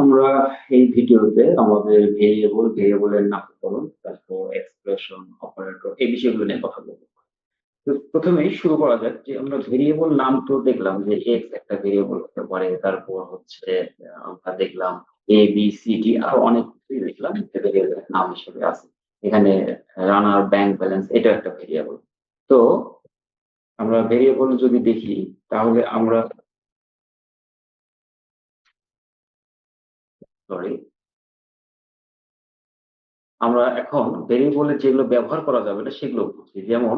আমরা এই ভিডিওতে আমাদের ভেরিয়েবল, ভেরিয়েবলের নামকরণ, তারপর এক্সপ্রেশন, অপারেটর এই বিষয়গুলো নিয়ে কথা বলব তো ১ম এই শুরু করা যাক যে আমরা ভেরিয়েবল নাম তো দেখলাম যে x একটা ভেরিয়েবল হতে পারে। তারপর হচ্ছে আমরা দেখলাম এ বি c, d আরও অনেক কিছুই দেখলাম ভেরিয়েবলের নাম হিসেবে আছে। এখানে রানার, ব্যাংক ব্যালেন্স এটা একটা ভেরিয়েবল। তো আমরা ভেরিয়েবল যদি দেখি তাহলে আমরা সরি। আমরা এখন ভেরিয়েবলের যেগুলো ব্যবহার করা যাবে না, সেগুলো বুঝি। যেমন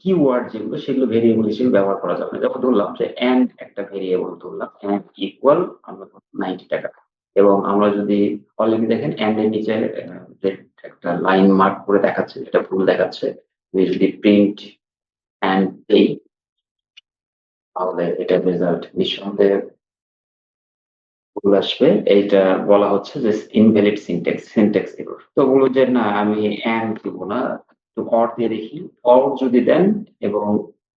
কিওয়ার্ড যেগুলো, সেগুলো ভেরিয়েবল হিসেবে ব্যবহার করা যাবে না। যেমন ধরলাম যে অ্যান্ড একটা ভেরিয়েবল ধরলাম। এন্ড ইকুয়াল আমরা ৳90 এবং আমরা যদি অলরেডি দেখেন অ্যান্ড এর নিচে একটা লাইন মার্ক করে দেখাচ্ছে এটা ভুল দেখাচ্ছে। যদি প্রিন্ট এন্ড দেই তাহলে এটা রেজাল্ট নিঃসন্দেহে ভুল আসবে। এইটা বলা হচ্ছে যে ইনভ্যালিড সিনট্যাক্স, সিনট্যাক্স এরর। তো বলল যে না আমি এন্ড দিব না। একটু অর দিয়ে দেখি। অর যদি দেন এবং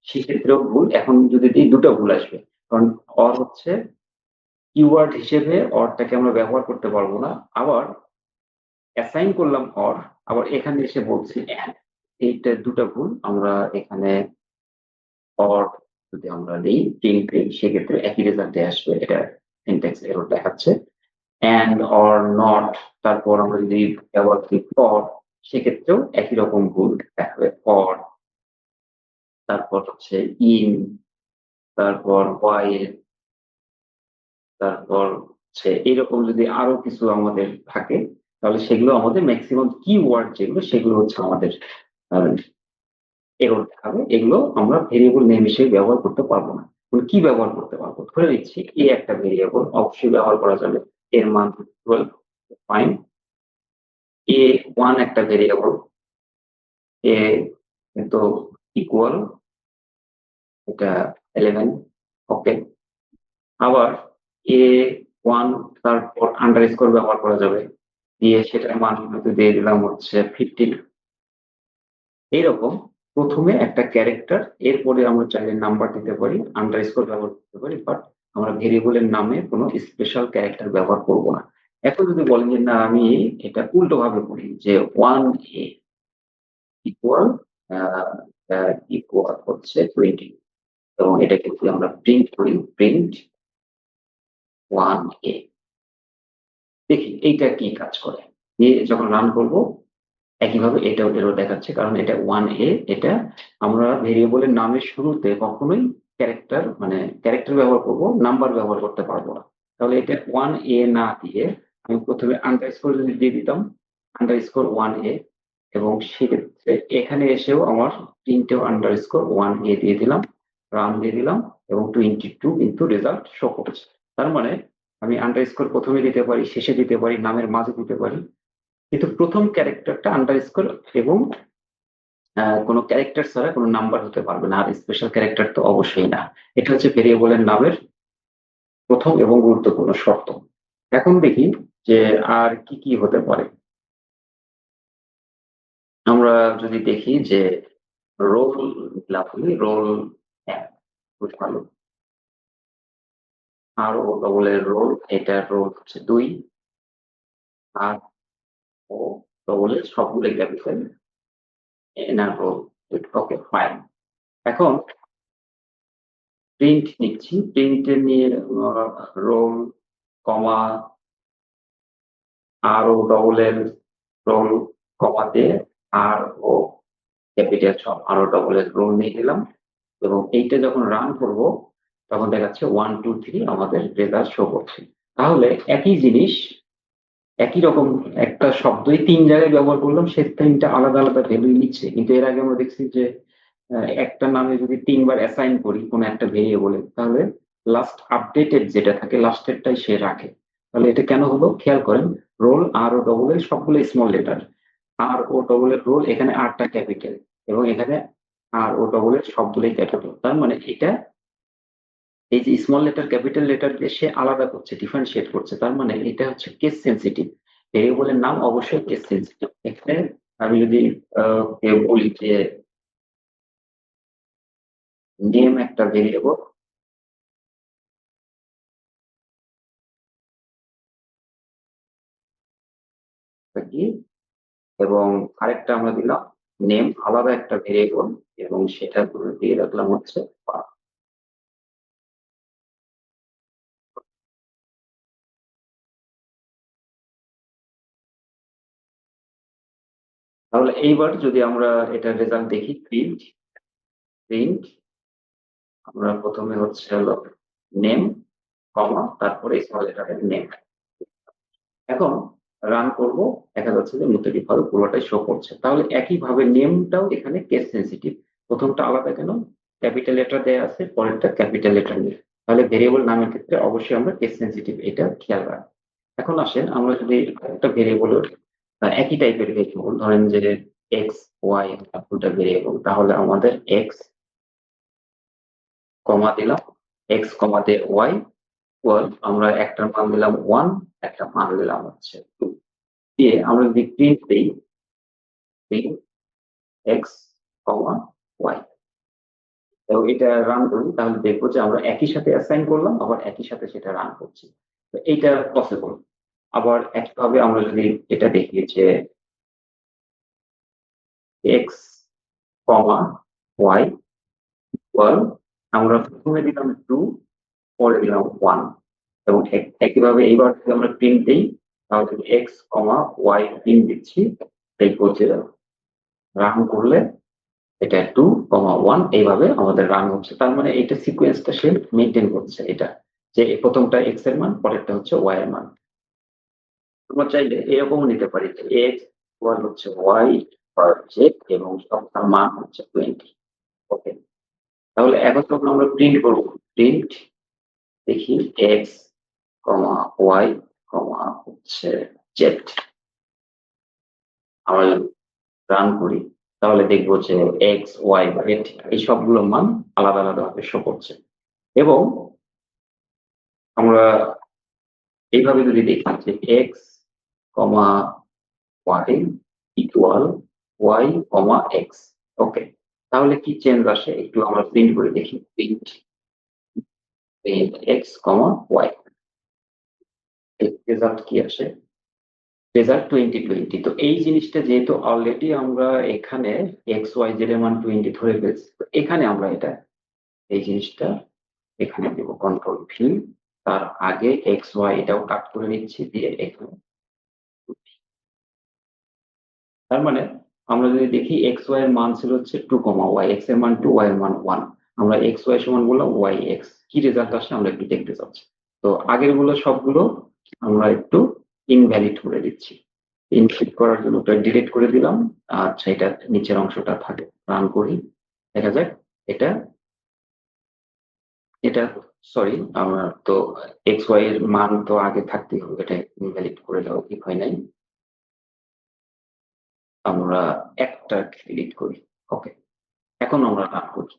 সেক্ষেত্রেও ভুল। এখন যদি দিই ২ টা ভুল আসবে। কারণ অর হচ্ছে কিওয়ার্ড হিসেবে অরটাকে আমরা ব্যবহার করতে পারব না। আবার অ্যাসাইন করলাম অর, আবার এখানে এসে বলছি এন্ড। এইটা ২ টা ভুল। আমরা এখানে অর যদি আমরা দেই, দেই সেক্ষেত্রে একই রেজাল্টে আসবে। এটা সিনট্যাক্স এরর দেখাচ্ছে। এন্ড অর নট তারপর আমরা যদি ব্যবহার করি ফর সেক্ষেত্রেও একই রকম ভুল দেখাবে। ফর তারপর হচ্ছে ইন তারপর হোয়াইল তারপর হচ্ছে এরকম যদি আরও কিছু আমাদের থাকে, তাহলে সেগুলো আমাদের মেক্সিমাম কিওয়ার্ড যেগুলো, সেগুলো হচ্ছে আমাদের এরর দেখাবে। এগুলো আমরা ভেরিয়েবল নেম হিসেবে ব্যবহার করতে পারব না। কি ব্যবহার করতে পারব? ধরে নিচ্ছি a একটা ভেরিয়েবল অবশ্যই ব্যবহার করা যাবে। এর মান 12 ফাইন। a1 একটা ভেরিয়েবল এ কিন্তু ইকুয়াল এটা 11 ওকে। আবার এ ওয়ান তারপর আন্ডারস্কোর ব্যবহার করা যাবে। দিয়ে সেটার মান হয়তো দিয়ে দিলাম হচ্ছে 15 এইরকম ১ম এ একটা ক্যারেক্টার এরপরে আমরা চাইলে নাম্বার দিতে পারি, আন্ডারস্কোর ব্যবহার করতে পারি। বাট আমরা ভেরিয়েবলের নামে কোনো স্পেশাল ক্যারেক্টার ব্যবহার করব না। এখন যদি বলেন যে না আমি এটা উল্টোভাবে করি যে 1a ইকুয়াল আ আ ইকুয়াল হচ্ছে 20 এবং এটাকে যদি আমরা প্রিন্ট করি প্রিন্ট ওয়ান এ দেখি এইটা কি কাজ করে। দিয়ে যখন রান করব একইভাবে এটাও এরর দেখাচ্ছে কারণ এটা ওয়ান এ এটা আমরা ভেরিয়েবলের নামের শুরুতে কখনোই ক্যারেক্টার মানে ক্যারেক্টার ব্যবহার করব, নাম্বার ব্যবহার করতে পারব না। তাহলে এটা ওয়ান এ না দিয়ে আমি ১ম এ আন্ডারস্কোর যদি দিয়ে দিতাম আন্ডার স্কোর ওয়ান এ এবং সেক্ষেত্রে এখানে এসেও আমার তিনটেও আন্ডার স্কোর ওয়ান এ দিয়ে দিলাম, রান দিয়ে দিলাম এবং 22 কিন্তু রেজাল্ট শো করছে। তার মানে আমি আন্ডারস্কোর ১ম এ দিতে পারি, শেষে দিতে পারি, নামের মাঝে দিতে পারি। কিন্তু ১ম ক্যারেক্টারটা আন্ডারস্কোর এবং কোন ক্যারেক্টার ছাড়া কোনো নাম্বার হতে পারবে না। আর স্পেশাল ক্যারেক্টার তো অবশ্যই না। এটা হচ্ছে ভেরিয়েবলের নামের প্রথম এবং গুরুত্বপূর্ণ শর্ত। এখন দেখি যে আর কি, কি হতে পারে? আমরা যদি দেখি যে রোল লাভলি রোল ১ খুব ভালো। R O double L roll এটার রোল হচ্ছে দুই আর এর সবগুলোই ক্যাপিটাল। এনার রোল ওকে ফাইন। এখন প্রিন্ট নিচ্ছি। প্রিন্ট নিয়ে roll, comma R O double L roll, comma দিয়ে আর ও ক্যাপিটাল সব আর ও ডবল এর রোল নিয়ে নিলাম এবং এইটা যখন রান করব তখন দেখাচ্ছে 1, 2, 3 আমাদের রেজাল্ট শো করছে। তাহলে একই জিনিস একই রকম একটা শব্দই তিন জায়গায় ব্যবহার করলাম সে ৩ টা আলাদা, আলাদা ভ্যালু নিচ্ছে। কিন্তু এর আগে আমরা দেখছি যে একটা নামে যদি তিনবার অ্যাসাইন করি কোন একটা ভেরিয়েবলে তাহলে লাস্ট আপডেটেড যেটা থাকে লাস্টেরটাই সে রাখে। তাহলে এটা কেন হলো? খেয়াল করেন রোল আর ও ডবল এর সবগুলো small letter. R O double L roll এখানে আর টা ক্যাপিটাল এবং এখানে আর ও ডবল এর সবগুলোই ক্যাপিটাল। তার মানে এটা এই যে স্মল লেটার, ক্যাপিটাল লেটার দিয়ে সে আলাদা করছে, ডিফারেন্সিয়েট করছে। তার মানে এটা হচ্ছে কেস সেনসিটিভ। ভেরিয়েবলের নাম অবশ্যই কেস সেনসিটিভ। এখানে আমি যদি বলি যে নেম একটা ভেরিয়েবল কি এবং আরেকটা আমরা দিলাম নেম আলাদা একটা ভেরিয়েবল এবং সেটা দিয়ে রাখলাম হচ্ছে পাথ তাহলে এইবার যদি আমরা এটা রেজাল্ট দেখি প্রিন্ট প্রিন্ট আমরা প্রথমে হচ্ছে হলো নেম কমা তারপরে নেম এখন রান করব, দেখা যাচ্ছে যে মুদ্রাটি ভাবে পুরোটাই শো করছে। তাহলে একইভাবে নেমটাও এখানে কেস সেন্সিটিভ প্রথমটা আলাদা কেন? ক্যাপিটাল লেটার দেয়া আছে, পরেরটা ক্যাপিটাল লেটার নেই তাহলে ভেরিয়েবল নামের ক্ষেত্রে অবশ্যই আমরা কেস সেন্সিটিভ এটা খেয়াল রাখব। এখন আসেন, আমরা যদি একটা ভেরিয়েবলের একই টাইপের ভেরিয়েবল ধরেন যে এক্স ওয়াই দুটা ভেরিয়েবল তাহলে আমাদের এক্স কমা দিলাম এক্স কমা দিয়ে ওয়াই ওয়াল আমরা একটার মান দিলাম ওয়ান একটা মান দিলাম হচ্ছে টু দিয়ে আমরা যদি প্রিন্ট দিই এক্স কমা ওয়াই এবং এটা রান করি, তাহলে দেখব যে আমরা একই সাথে অ্যাসাইন করলাম, আবার একই সাথে সেটা রান করছি। তো এইটা পসিবল আবার একইভাবে আমরা যদি এটা দেখি যে এক্স কমা ওয়াই ওয়াল আমরা প্রথমে দিলাম টু পরে দিলাম ওয়ান এবং একইভাবে এইবার যদি আমরা প্রিন্ট দিই, তাহলে এক্স কমা ওয়াই প্রিন্ট দিচ্ছি দেখব যে রান করলে এটা টু কমা ওয়ান এইভাবে আমাদের রান হচ্ছে। তার মানে এটা সিকোয়েন্সটা সে মেনটেন করছে এটা। যে প্রথমটা এক্সের মান, পরেরটা হচ্ছে ওয়াই এর মান। তোমরা চাইলে এরকম নিতে পারি এক্স ওয়ান হচ্ছে ওয়াই জেড এবং সবটার মান হচ্ছে টোয়েন্টি ওকে তাহলে এখন তখন আমরা প্রিন্ট করব প্রিন্ট দেখি এক্স কমা ওয়াই কমা হচ্ছে জেড আমরা রান করি, তাহলে দেখব যে এক্স ওয়াই জেড এই সবগুলো মান আলাদা আলাদা ভাবে শো করছে। এবং আমরা এইভাবে যদি দেখি যে X comma Y equal Y comma X okay তাহলে কি চেঞ্জ আসে? একটু আমরা প্রিন্ট করে দেখি। Print X comma Y result কি আসে? রেজাল্ট টোয়েন্টি টোয়েন্টি তো এই জিনিসটা যেহেতু অলরেডি আমরা এখানে এক্স ওয়াই জেড এর মান টোয়েন্টি ধরে ফেলছি, তো এখানে আমরা এটা, এই জিনিসটা এখানে দেবো। কন্ট্রোল ভি তার আগে এক্স ওয়াই এটাও কাট করে নিচ্ছি, দিয়ে এখানে তার মানে আমরা যদি দেখি এক্স ওয়াই এর মান ছিল হচ্ছে টু কমা ওয়াই এক্সের মান টু ওয়াই এর মান ওয়ান আমরা এক্স ওয়াই সমান বললাম ওয়াই এক্স কি রেজাল্ট আসে আমরা একটু দেখতে চাচ্ছি। তো আগেরগুলো সবগুলো আমরা একটু ইনভ্যালিড করে দিচ্ছি। ইনভ্যালিড করার জন্য ওটা ডিলিট করে দিলাম। আচ্ছা এটা নিচের অংশটা থাকে। রান করি। দেখা যাক, এটা এটা সরি আমার তো এক্স ওয়াই এর মান তো আগে থাকতেই হবে। এটা ইনভ্যালিড করে দেওয়া কি হয় নাই। আমরা একটা ডিলিট করি। ওকে এখন আমরা রান করি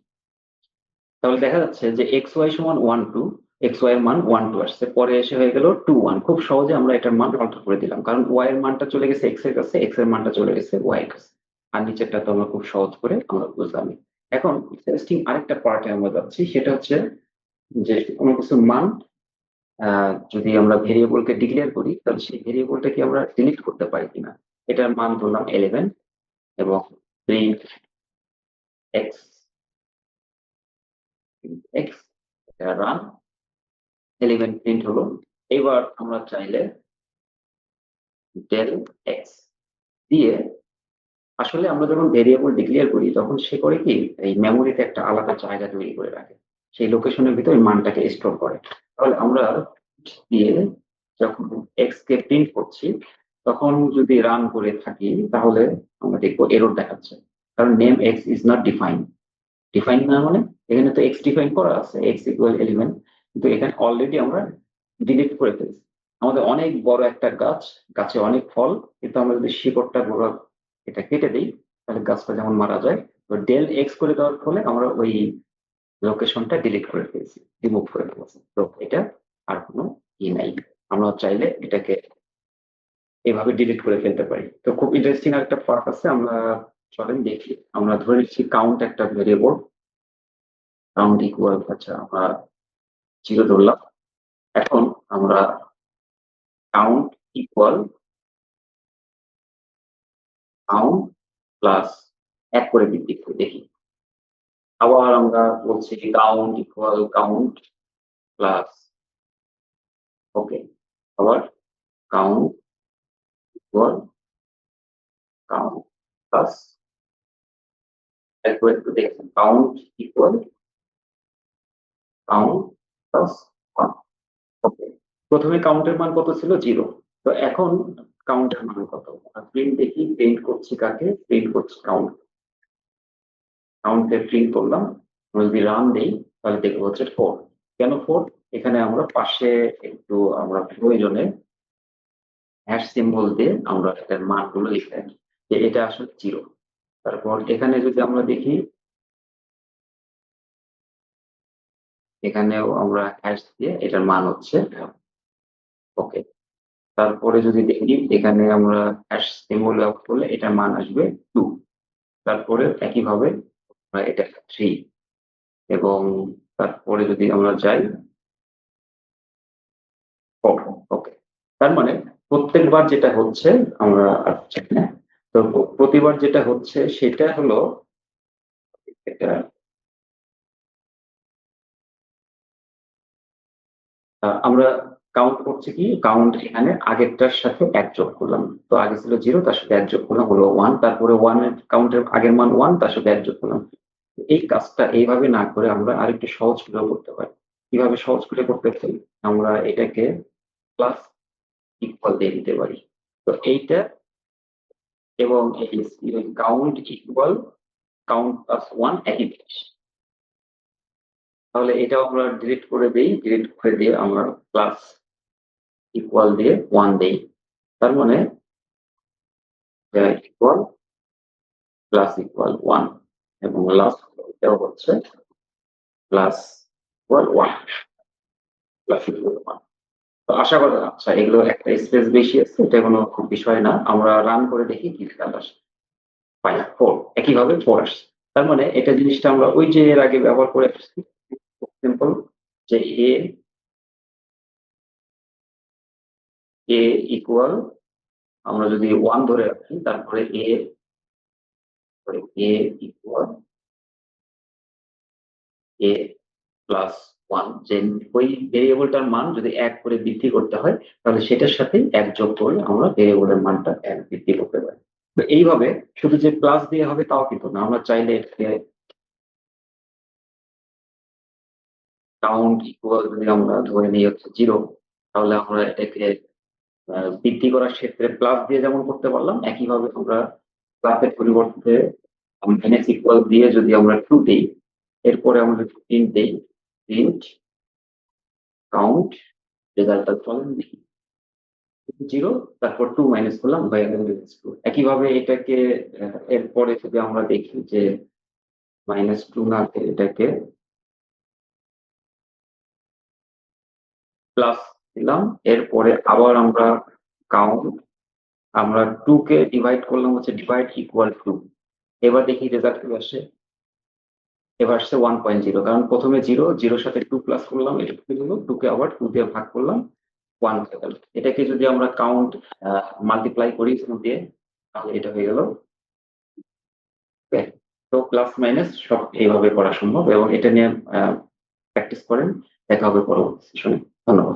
তাহলে দেখা যাচ্ছে যে এক্স ওয়াই সমান ওয়ান টু এক্স ওয়াই এর মান ওয়ান টু আসছে। পরে এসে হয়ে গেল টু ওয়ান খুব সহজে আমরা এটার মান অল্টার করে দিলাম। কারণ ওয়াই এর মানটা চলে গেছে এক্সের কাছে এক্সের মানটা চলে গেছে ওয়াই এর কাছে। আর নিচেরটা তো আমরা খুব সহজ করে আমরা বুঝলাম এখন ইন্টারেস্টিং আরেকটা পার্টে আমরা যাচ্ছি। সেটা হচ্ছে যে কোনো কিছু মান যদি আমরা ভেরিয়েবলকে ডিক্লেয়ার করি, তাহলে সেই ভেরিয়েবলটাকে আমরা ডিলিট করতে পারি কিনা? এটার মান ধরলাম ইলেভেন এবং print X X run eleven print হলো। এবার আমরা চাইলে ডেল এক্স দিয়ে, আসলে আমরা যখন ভেরিয়েবল ডিক্লেয়ার করি, তখন সে করে কি, এই মেমোরিতে একটা আলাদা জায়গা তৈরি করে রাখে। সেই লোকেশনের ভিতরে মানটাকে স্টোর করে। তাহলে আমরা দিয়ে যখন এক্স কে প্রিন্ট করছি তখন যদি রান করে থাকি, তাহলে আমরা দেখব এরর দেখাচ্ছে। কারণ name X is not define define না মানে এখানে তো এক্স ডিফাইন করা আছে এক্স ইকুয়াল এলিমেন্ট কিন্তু এখানে অলরেডি আমরা ডিলিট করে ফেলছি। আমাদের অনেক বড় একটা গাছ, গাছে অনেক ফল, কিন্তু আমরা যদি শিকড়টা গোড়া এটা কেটে দিই, তাহলে গাছটা যেমন মারা যায়, তো ডেল এক্স করে দেওয়ার ফলে আমরা ওই লোকেশনটা ডিলিট করে ফেলছি রিমুভ করে ফেলছি। তো এটা আর কোনো ই নাই। আমরা চাইলে এটাকে এভাবে ডিলিট করে ফেলতে পারি তো খুব ইন্টারেস্টিং একটা পার্ট আছে, আমরা চলেন দেখি আমরা ধরে নিচ্ছি কাউন্ট একটা ভেরিয়েবল কাউন্ট ইকুয়াল আচ্ছা আমরা জিরো ধরলাম এখন আমরা কাউন্ট ইকুয়াল কাউন্ট প্লাস এক করে বৃদ্ধি করে, দেখি। আবার আমরা বলছি count equal count plus okay. আবার কাউন্ট ইকুয়াল কাউন্ট প্লাস একবার একটু দেখেন count equal count plus 1 okay. ১ম কাউন্টের মান কত ছিল? 0 তো এখন কাউন্টের মান কত? প্রিন্ট দেখি প্রিন্ট করছি কাকে? প্রিন্ট করছি কাউন্ট। কাউন্টে প্রিন্ট করলাম। আমরা যদি রান দেই তাহলে দেখব হচ্ছে 4 কেন 4? এখানে আমরা পাশে একটু আমরা প্রয়োজনে হ্যাশ সিম্বল দিয়ে আমরা এটার মানগুলো লিখে। যে এটা আসলে 0 তারপর এখানে যদি আমরা দেখি, এখানেও আমরা হ্যাশ দিয়ে এটার মান হচ্ছে ওকে। তারপরে যদি দেখি, এখানে আমরা হ্যাশ সিম্বল ব্যবহার করলে এটার মান আসবে টু তারপরে একইভাবে এটা থ্রি এবং তারপরে যদি আমরা যাই 4 ওকে। তার মানে প্রত্যেকবার যেটা হচ্ছে, আমরা তো প্রতিবার যেটা হচ্ছে সেটা হলো এটা আমরা কাউন্ট করছি কি? কাউন্ট এখানে আগেরটার সাথে ১ যোগ করলাম। তো আগে ছিল জিরো তার সাথে ১ যোগ করলাম, হলো 1 তারপরে 1 এর কাউন্টের আগের মান ওয়ান তার সাথে ১ যোগ করলাম। এই কাজটা এইভাবে না করে আমরা আরেকটু সহজ করেও করতে পারি। কীভাবে সহজ করে করতে পারি? আমরা এটাকে প্লাস ইকুয়াল দিয়ে দিতে পারি। তো এইটা এবং count equal count plus one একই জিনিস। তাহলে এটাও আমরা ডিলিট করে দেই। ডিলিট করে দিয়ে আমরা প্লাস ইকুয়াল দিয়ে ওয়ান দেই। তার মানে ইকুয়াল প্লাস ইকুয়াল ওয়ান এবং লাস্ট এটাও হচ্ছে plus equal one plus equal 1 তো আশা করা আচ্ছা এগুলো একটা স্পেস বেশি আছে, এটা কোনো বিষয় না। আমরা রান করে দেখি কি রেজাল্ট আসে। ফাইন ফোর একইভাবে 4 আসছে। তার মানে এটা জিনিসটা আমরা ওই যে এর আগে ব্যবহার করে আসছি। সিম্পল যে এ এ ইকুয়াল আমরা যদি ওয়ান ধরে রাখি, তারপরে A a equal A plus 1 যে ওই ভেরিয়েবলটার মান যদি এক করে বৃদ্ধি করতে হয়, তাহলে সেটার সাথে এক যোগ করলে আমরা ভেরিয়েবলের মানটা এক বৃদ্ধি করতে পারি। তো এইভাবে শুধু যে প্লাস দিয়ে হবে তাও কিন্তু না। আমরা চাইলে কাউন্ট ইকুয়াল যদি আমরা ধরে নিই হচ্ছে 0 তাহলে আমরা এটাকে বৃদ্ধি করার ক্ষেত্রে প্লাস দিয়ে যেমন করতে পারলাম, একইভাবে আমরা প্লাসের পরিবর্তে মাইনাস ইকুয়াল দিয়ে যদি আমরা 2 দেই, এরপরে আমরা প্রিন্ট দেই প্রিন্ট কাউন্ট রেজাল্টটা দেখি। 0 তারপর 2 মাইনাস করলাম হয়ে গেল 2 একইভাবে এটাকে এরপরে যদি আমরা দেখি যে -2 না দিয়ে এটাকে প্লাস দিলাম। এরপরে আবার আমরা কাউন্ট আমরা 2 কে ডিভাইড করলাম, হচ্ছে ডিভাইড ইকুয়াল 2 এবার দেখি রেজাল্ট কি আসে। এবার আসছে ওয়ান পয়েন্ট জিরো কারণ প্রথমে জিরো জিরোর সাথে টু প্লাস করলাম, এটা হলো 2 কে আবার টু দিয়ে ভাগ করলাম ওয়ান হয়ে গেল। এটাকে যদি আমরা কাউন্ট মাল্টিপ্লাই করি 2 দিয়ে, তাহলে এটা হয়ে গেল। তো প্লাস মাইনাস সব এইভাবে করা সম্ভব এবং এটা নিয়ে প্র্যাকটিস করেন। দেখা হবে পরবর্তী সেশনে। ধন্যবাদ।